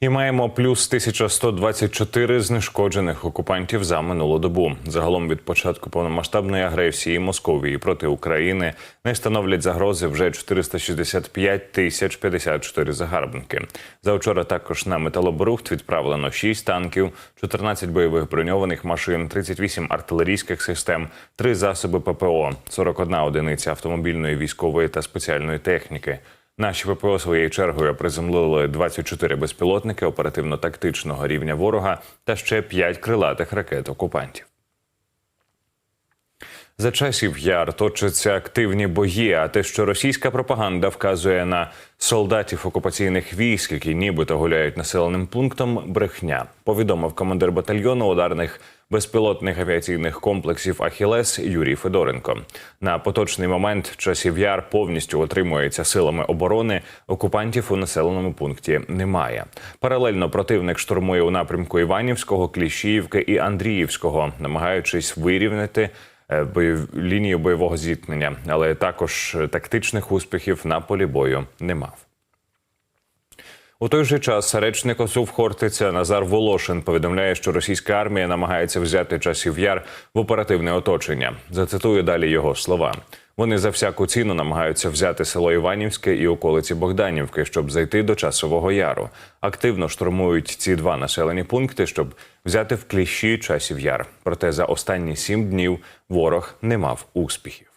І маємо плюс 1124 знешкоджених окупантів за минулу добу. Загалом від початку повномасштабної агресії Московії проти України не становлять загрози вже 465 тисяч 54 загарбники. За вчора також на металобрухт відправлено 6 танків, 14 бойових броньованих машин, 38 артилерійських систем, 3 засоби ППО, 41 одиниця автомобільної військової та спеціальної техніки. Наші ППО своєю чергою приземлили 24 безпілотники оперативно-тактичного рівня ворога та ще 5 крилатих ракет окупантів. За часів яр точаться активні бої. А те, що російська пропаганда вказує на солдатів окупаційних військ, які нібито гуляють населеним пунктом, брехня. Повідомив командир батальйону ударних безпілотних авіаційних комплексів Ахілес Юрій Федоренко. На поточний момент часів яр повністю отримується силами оборони. Окупантів у населеному пункті немає. Паралельно противник штурмує у напрямку Іванівського, Кліщіївки і Андріївського, намагаючись вирівняти бойов... лінію бойового зіткнення, але також е, тактичних успіхів на полі бою не мав. У той же час речник ОСУВ Хортиця Назар Волошин повідомляє, що російська армія намагається взяти часів яр в оперативне оточення. Зацитую далі його слова. Вони за всяку ціну намагаються взяти село Іванівське і околиці Богданівки, щоб зайти до часового яру. Активно штурмують ці два населені пункти, щоб взяти в кліщі часів яр. Проте за останні сім днів ворог не мав успіхів.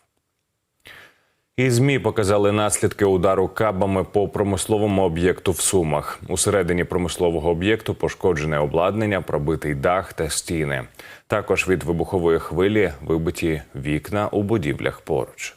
І змі показали наслідки удару кабами по промисловому об'єкту в Сумах. Усередині промислового об'єкту пошкоджене обладнання, пробитий дах та стіни. Також від вибухової хвилі вибиті вікна у будівлях поруч.